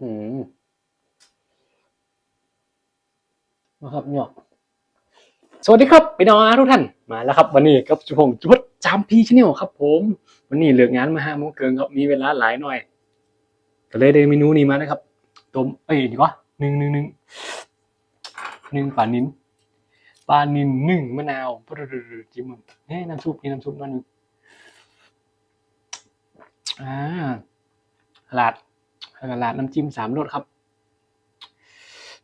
หือนะครับหยอกสวัสดีครับพี่น้องทุกท่านมาแล้วครับ วันนี้กับผมจุดจามพีชแนลครับ ผม วันนี้เลิกงานมาห้าโมงเกินครับมีเวลาหลายหน่อยก็เลยได้เมนูนี้มานะครับต้มเอ้ยดีกว่าหนึ่งหนึ่งหนึ่งหนึ่งปลานินปลานินหนึ่งมะนาวปรึดๆจิ้มมันเฮ้ยน้ำซุปนี่น้ำซุปนั่นงอ่าหลาด แล้วก็ลาดน้ำจิ้มสามรสครับ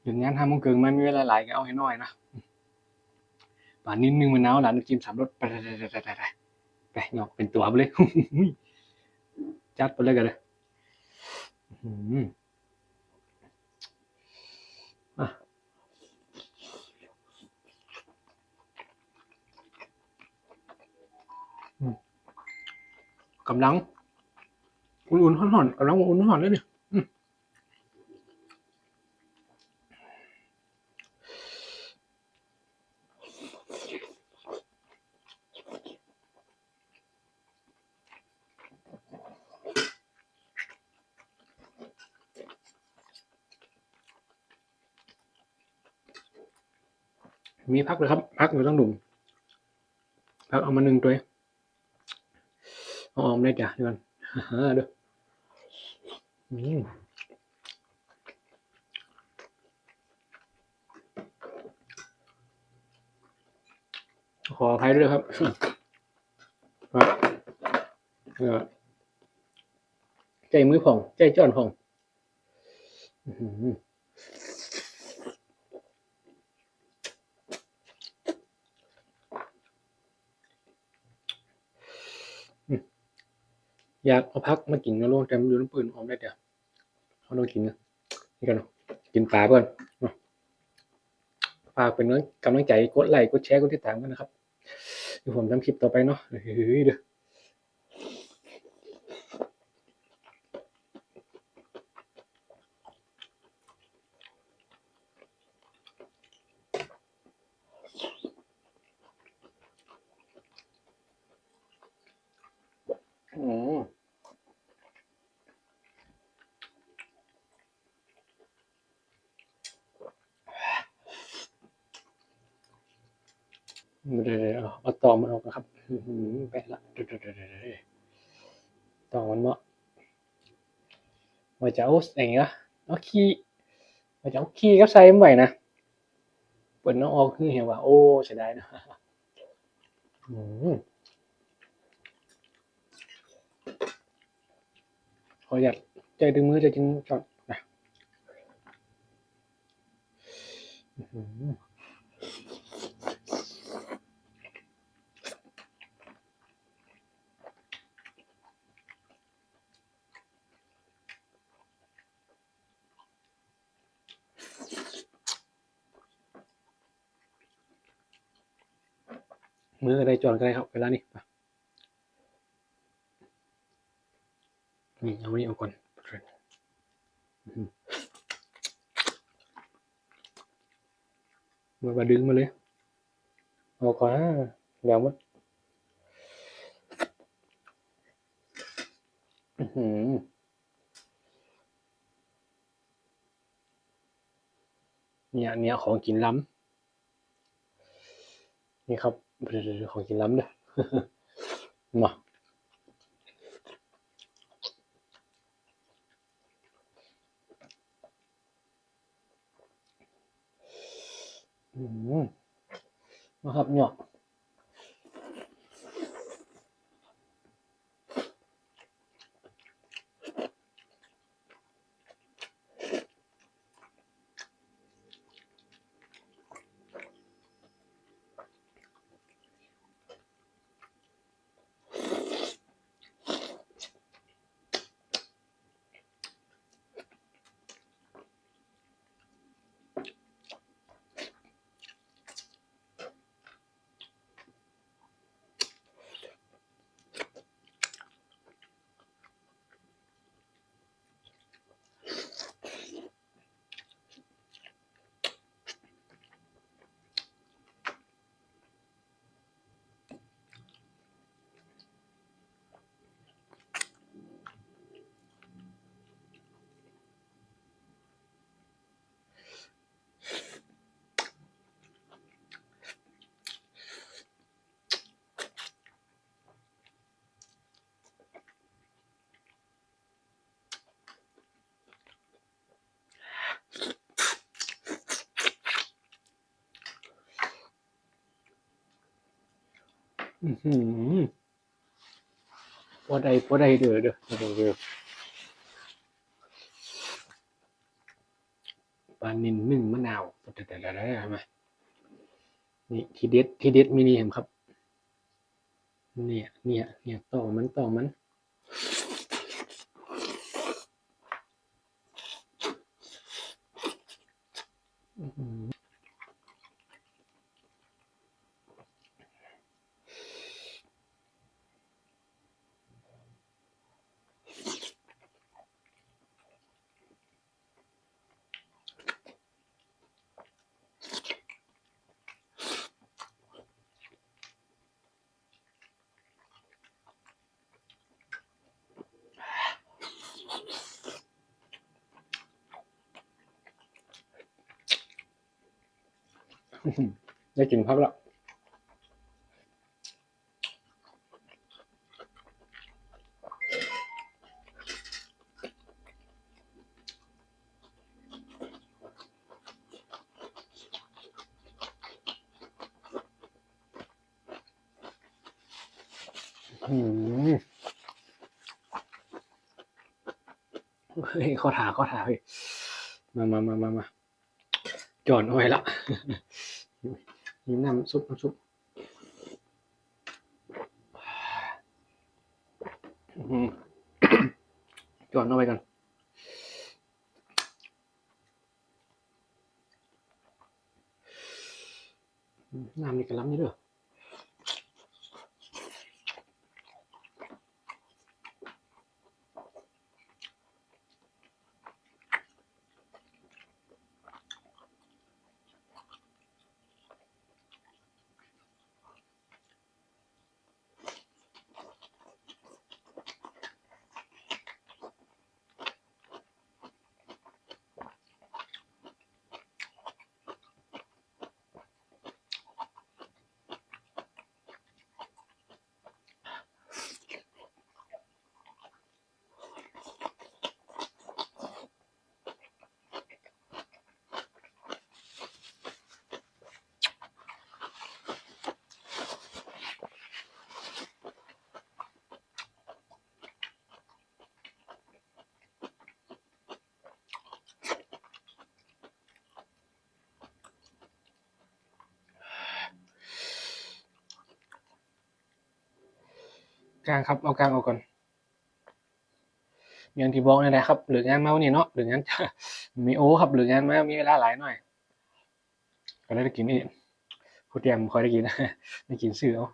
เลิกงานห้าโมงเกินมามีเวลาหลายก็เอาให้น้อยนะปลานินหนึ่งมะนาวลาดน้ำจิ้มสามรสไปไปไปไปไปไปเนาะเป็นตัวไปเลยจัดไปเลยกันเลยอะกำลังอุ่นๆห่อนๆกำลังอุ่นๆห่อนเลยเนี่ย มีพักเลยครับ พักอยู่ต้องดุ่มพักเอามาหนึ่งตัวเอาออมได้จ้ะเดี๋ยวก่อนฮ่าเด้อขออภัยด้วยครับครับเออใจมือผ่อง ใจจ้อนผ่อง อื อยากเอาพักมากินนะลูกแต่มันอยู่น้ำปืนหอมได้เดี๋ยวเขาต้องกินนะนี่กันเนาะกินปลาเพื่อนเนาะฝากเป็นกำลังใจกดไลค์กดแชร์กดติดตามกันนะครับเดี๋ยวผมทำคลิปต่อไปเนาะเฮ้ยเด้อม เดี๋ยวเอาเอาตอมันออกนะครับแปะละเดี๋ยวๆๆๆตอมันเนาะว่าจะเอาไงนะเอาขี้ว่าจะเอาขี้กับใส่มันไว้นะเปิดน้องออกคือเห็นว่า โอ้เสียดายนะอืมขออยากใจดึงมือจะกินก่อนนะอื้อ มืออะไรจอนก็ได้ครับ เวลานี้ไปนี่เอาไว้เอาก่อนมาดึงมาเลย เอาก่อนนะเดี๋ยวมันอื้อหือเนี่ยเนี่ยของกินล้ำนี่ครับ ของกินล้ำเด้อมาอืมนะครับเนี่ยอื้อ พอได้พอได้เด้อเด้อเด้อเด้อปลานินนึ่งมะนาวแต่แต่แต่ใช่ไหมนี่ทีเด็ดทีเด็ดมินิเห็นครับ เนี่ย เนี่ย เนี่ยต่อมันต่อมันอื ได้กินพักแล้วอืมเฮ้ยข้อถาข้อถาเฮ้ยมามามามามาจอนเอาไว้ละ นี่น้ำซุปน้ำซุปอืมจอนเอาไว้กันอืมน้ำนี่กระล้ำนี่เด้อ กลางครับเอากลางออกก่อนอย่างที่บอกนี่แหละครับ หรืองานเมาเนี่ยเนาะหรืองานมีโอครับ หรืองานมามีเวลาหลายหน่อย ก็ได้กินนี่ผู้เตรียมคอยได้กินได้กินซื้อเอา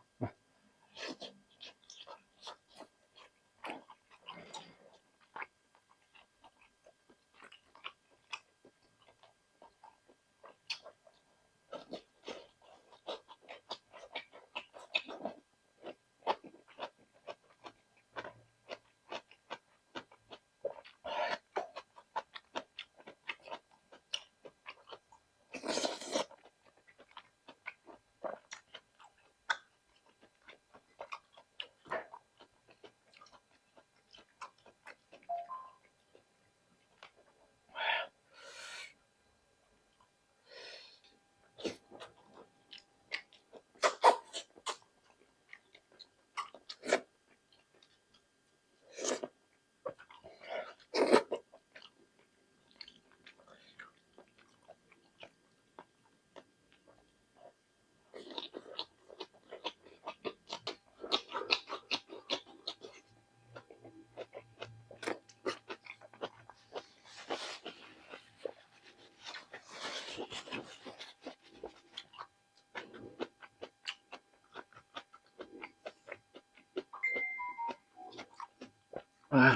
มาอ่า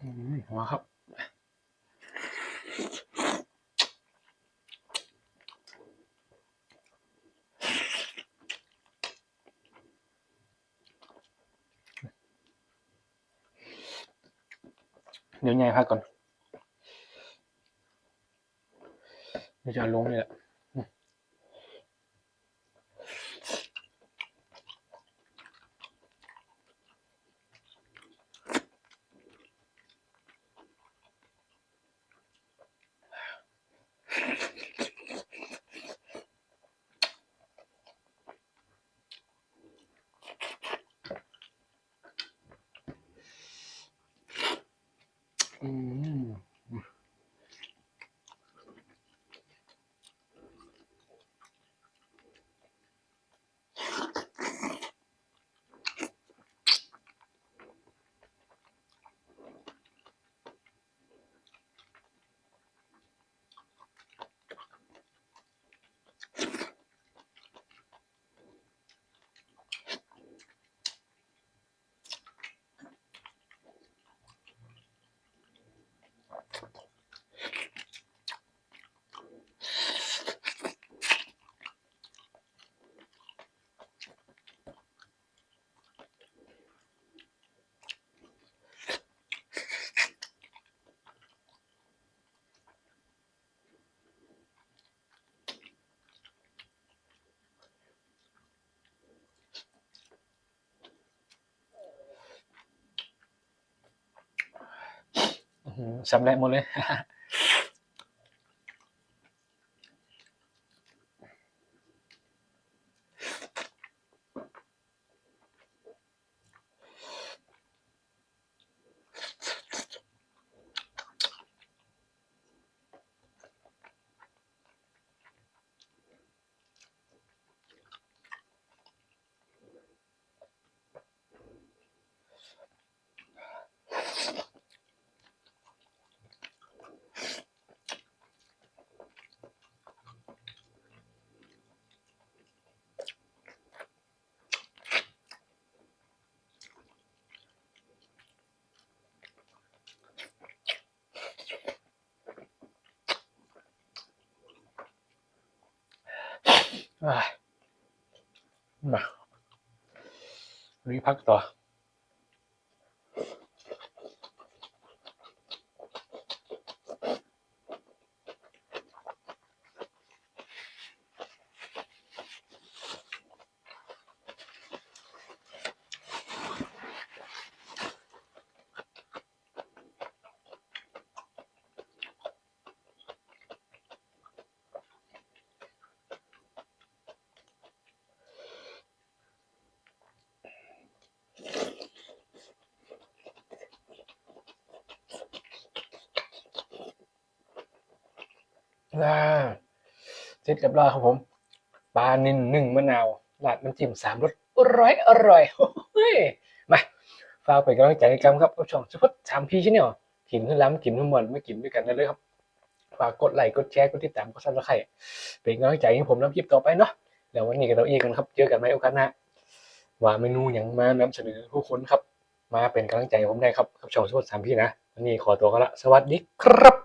อืมหัวครับ เดี๋ยวไงพักก่อนเดี๋ยวจะลงนี่แหละ สำเร็จหมดเลย อะมาวัน น่าเสร็จเรียบร้อยครับผมปลานินหนึ่งมะนาวราดน้ำจิ้มสามรสอร่อยอร่อยเฮ้ยมาฝากไปนกำลังใจกันครับกับช่องสุพจน์สามพี่ชแนลกินขึ้นล้ำกินขึ้นมันไม่กินด้วยกันได้เลยครับฝากกดไลค์กดแชร์กดติดตามกดซับสไครต์เป็นกำลังใจให้ผมน้ำคลิปต่อไปเนาะแล้ววันนี้ก็เราเองกันครับเจอกันไหมโอกาสหน้าว่าเมนูอย่างมานำเสนอผู้คนครับ มาเป็นกำลังใจผมได้ครับกับช่องสุพจน์สามพี่นะวันนี้ขอตัวกันละสวัสดีครับ